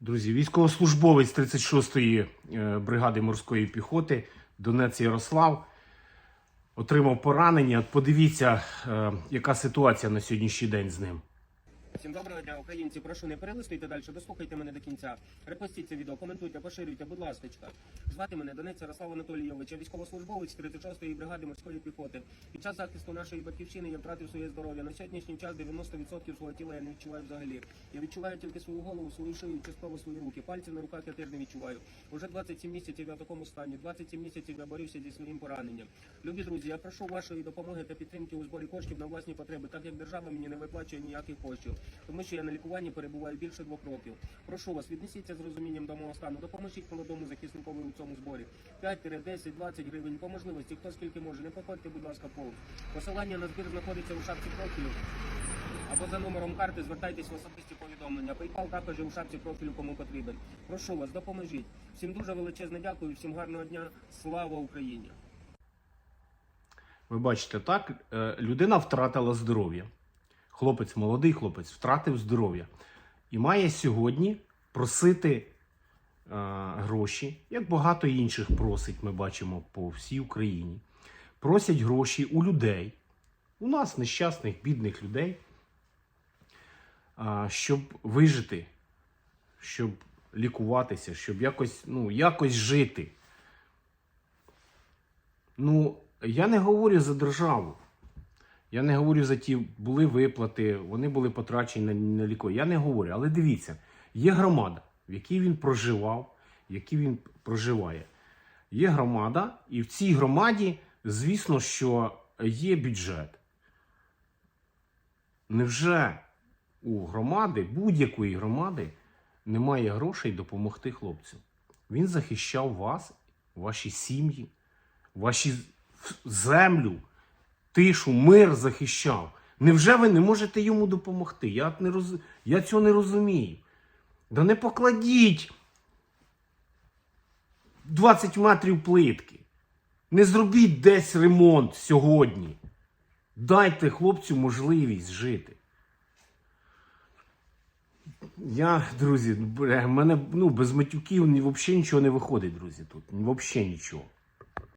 Друзі, військовослужбовець 36-ї е, бригади морської піхоти Донець Ярослав отримав поранення. Подивіться, е, яка ситуація на сьогоднішній день з ним. Всім доброго дня, українці. Прошу не перелистуйте далі, дослухайте мене до кінця. Репостіть це відео, коментуйте, поширюйте, будь ласка. Звати мене Донець Ярослав Анатолійович, я військовослужбовець 36-ї бригади морської піхоти. Під час захисту нашої батьківщини я втратив своє здоров'я. На сьогоднішній час 90% свого тіла я не відчуваю взагалі. Я відчуваю тільки свою голову, свою шию, частково свої руки. Пальців на руках я теж не відчуваю. Уже 27 місяців я в такому стані. 27 місяців я борюся зі своїм пораненням. Любі друзі, я прошу вашої допомоги та підтримки у зборі коштів на власні потреби, так як держава мені не виплачує ніяких коштів, тому що я на лікуванні перебуваю більше двох років. Прошу вас, віднесіться з розумінням до мого стану. Допоможіть молодому захисникові у цьому зборі. 5, 10, 20 гривень по можливості. Хто скільки може, не походьте, будь ласка, повз. Посилання на збір знаходиться у шапці профілю. Або за номером карти звертайтесь в особисті повідомлення. PayPal також у шапці профілю, кому потрібен. Прошу вас, допоможіть. Всім дуже величезне дякую, всім гарного дня. Слава Україні! Ви бачите, так, е, людина втратила здоров'я. Хлопець, молодий хлопець, втратив здоров'я. І має сьогодні просити е, гроші, як багато інших просить, ми бачимо по всій Україні. Просять гроші у людей, у нас нещасних, бідних людей, а, щоб вижити, щоб лікуватися, щоб якось, ну, якось жити. Ну, я не говорю за державу. Я не говорю за ті, були виплати, вони були потрачені на, на ліко. Я не говорю. Але дивіться, є громада, в якій він проживав, в якій він проживає. Є громада, і в цій громаді, звісно, що є бюджет. Невже у громади, будь-якої громади, немає грошей допомогти хлопцю? Він захищав вас, ваші сім'ї, ваші землю, тишу, мир захищав. Невже ви не можете йому допомогти? Я, не роз... Я цього не розумію. Да не покладіть 20 метрів плитки. Не зробіть десь ремонт сьогодні. Дайте хлопцю можливість жити. Я, друзі, в мене ну, без матюків взагалі нічого не виходить, друзі, тут. Взагалі нічого.